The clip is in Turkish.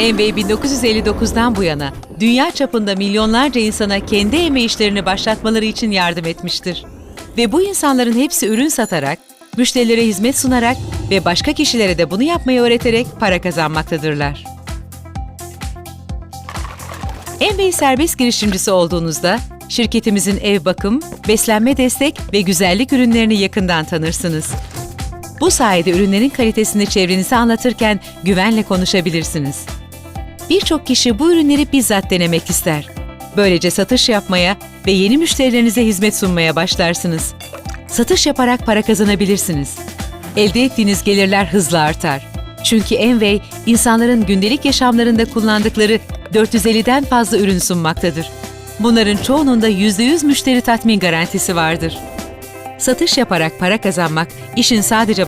Envey 1959'dan bu yana dünya çapında milyonlarca insana kendi eme işlerini başlatmaları için yardım etmiştir. Ve bu insanların hepsi ürün satarak, müşterilere hizmet sunarak ve başka kişilere de bunu yapmayı öğreterek para kazanmaktadırlar. Envey serbest girişimcisi olduğunuzda şirketimizin ev bakım, beslenme destek ve güzellik ürünlerini yakından tanırsınız. Bu sayede ürünlerin kalitesini çevrenize anlatırken güvenle konuşabilirsiniz. Birçok kişi bu ürünleri bizzat denemek ister. Böylece satış yapmaya ve yeni müşterilerinize hizmet sunmaya başlarsınız. Satış yaparak para kazanabilirsiniz. Elde ettiğiniz gelirler hızla artar. Çünkü Envey, insanların gündelik yaşamlarında kullandıkları 450'den fazla ürün sunmaktadır. Bunların çoğunun da %100 müşteri tatmin garantisi vardır. Satış yaparak para kazanmak işin sadece